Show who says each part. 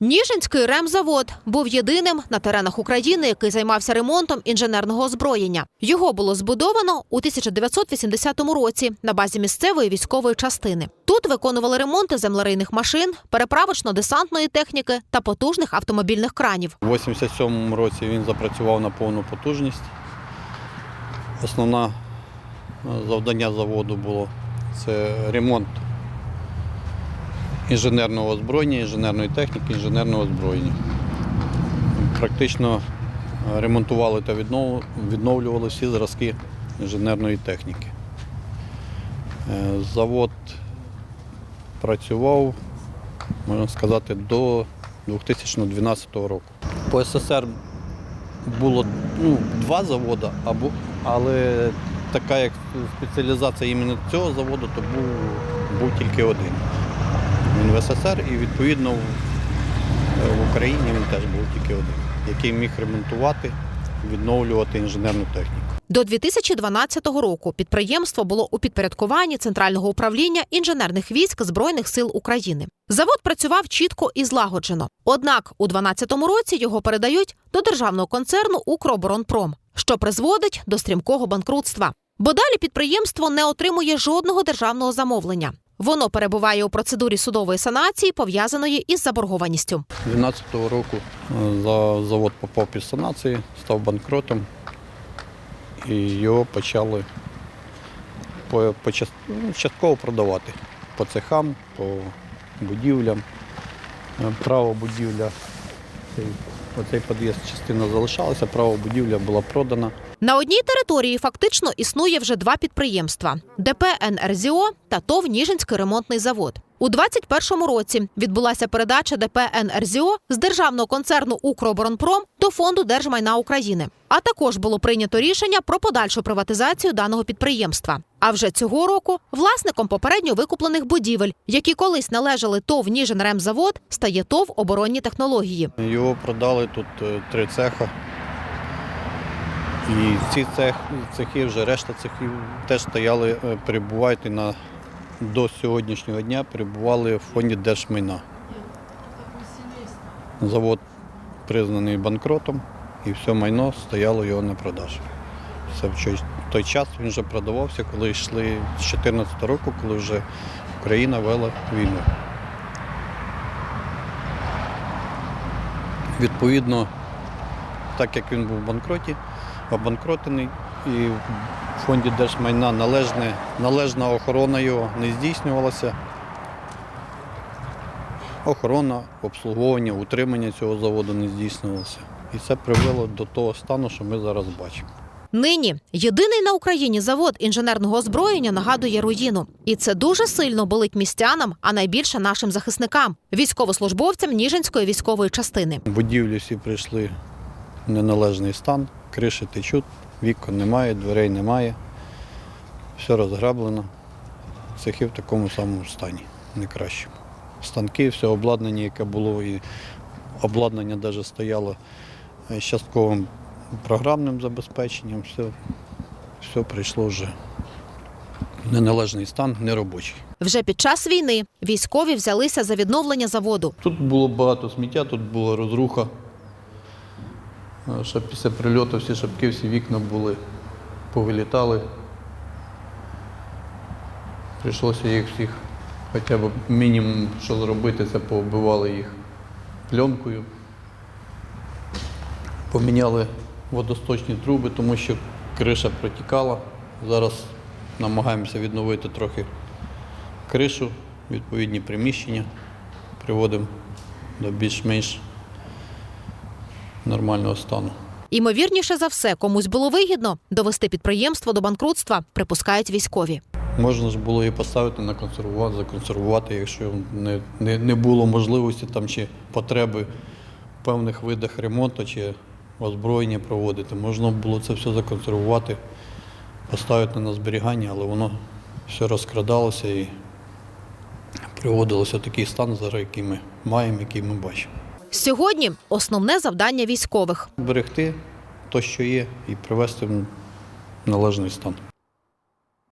Speaker 1: Ніжинський ремзавод був єдиним на теренах України, який займався ремонтом інженерного озброєння. Його було збудовано у 1980 році на базі місцевої військової частини. Тут виконували ремонти землерийних машин, переправочно-десантної техніки та потужних автомобільних кранів.
Speaker 2: У 87-му році він запрацював на повну потужність. Основне завдання заводу було це ремонт інженерного озброєння, інженерної техніки, інженерного озброєння. Практично ремонтували та відновлювали всі зразки інженерної техніки. Е, Завод працював, можна сказати, до 2012 року. По СССР було ну, два заводи, але така як спеціалізація іменно цього заводу, то був, був тільки один. Він в СССР і відповідно в, в Україні він теж був тільки один, який міг ремонтувати, відновлювати інженерну техніку.
Speaker 1: До 2012 року підприємство було у підпорядкуванні Центрального управління інженерних військ Збройних сил України. Завод працював чітко і злагоджено. Однак у 2012 році його передають до державного концерну Укроборонпром, що призводить до стрімкого банкрутства. Бо далі підприємство не отримує жодного державного замовлення. Воно перебуває у процедурі судової санації, пов'язаної із заборгованістю.
Speaker 2: 2012 року е, завод попав під санації, став банкротом і його почали по, по, ну, частково продавати по цехам, по будівлям. Е, Право будівля, оцей під'їзд частина залишалася, право будівля була продана.
Speaker 1: На одній території фактично існує вже два підприємства: ДП «НРЗО» та ТОВ Ніжинський ремонтний завод. У 2021 році відбулася передача ДП «НРЗО» з державного концерну «Укроборонпром» до фонду держмайна України. А також було прийнято рішення про подальшу приватизацію даного підприємства. А вже цього року власником попередньо викуплених будівель, які колись належали ТОВ «Ніжинремзавод», стає ТОВ оборонні технології.
Speaker 2: Його продали тут е, три цеха. І ці цех, цехи, вже решта цехів теж стояли, е, перебувають на, до сьогоднішнього дня перебували в фонді держмайна. Завод признаний банкротом і все майно стояло його на продаж. Це в той час він вже продавався, коли йшли з 2014 року, коли вже Україна вела війну. Відповідно, так як він був в банкроті, обанкротений, і фонді держмайна належне, належна охорона його не здійснювалася. Охорона, обслуговування, утримання цього заводу не здійснювалося. І це привело до того стану, що ми зараз бачимо.
Speaker 1: Нині єдиний на Україні завод інженерного озброєння нагадує руїну, і це дуже сильно болить містянам, а найбільше нашим захисникам, військовослужбовцям Ніжинської військової частини.
Speaker 2: Будівлі всі прийшли в неналежний стан, криші течуть, вікон немає, дверей немає. Все розграблено. Цехи в такому самому стані, не кращому. Станки, все обладнання, яке було, і обладнання навіть стояло е, з частковим програмним забезпеченням, все, все прийшло вже в неналежний стан, неробочий.
Speaker 1: Вже під час війни військові взялися за відновлення заводу.
Speaker 2: Тут було багато сміття, тут була розруха. Е, Ще після прильоту всі шапки, всі вікна були, повилітали. Прийшлося їх всіх, хоча б мінімум, що зробити, це пооббивали їх пленкою. Поміняли водосточні труби, тому що криша протікала. Зараз намагаємося відновити трохи кришу, відповідні приміщення приводимо до більш-менш нормального стану.
Speaker 1: Імовірніше за все, комусь було вигідно довести підприємство до банкрутства, припускають військові.
Speaker 2: Можна ж було і поставити на консервувати, законсервувати, якщо не, не, не було можливості там чи потреби в певних видах ремонту чи озброєння проводити. Можна було це все законсервувати, поставити на зберігання, але воно все розкрадалося і приводилося в такий стан, зараз який ми маємо, який ми бачимо.
Speaker 1: Сьогодні основне завдання військових
Speaker 2: Берегти те, що є, і привести в належний стан.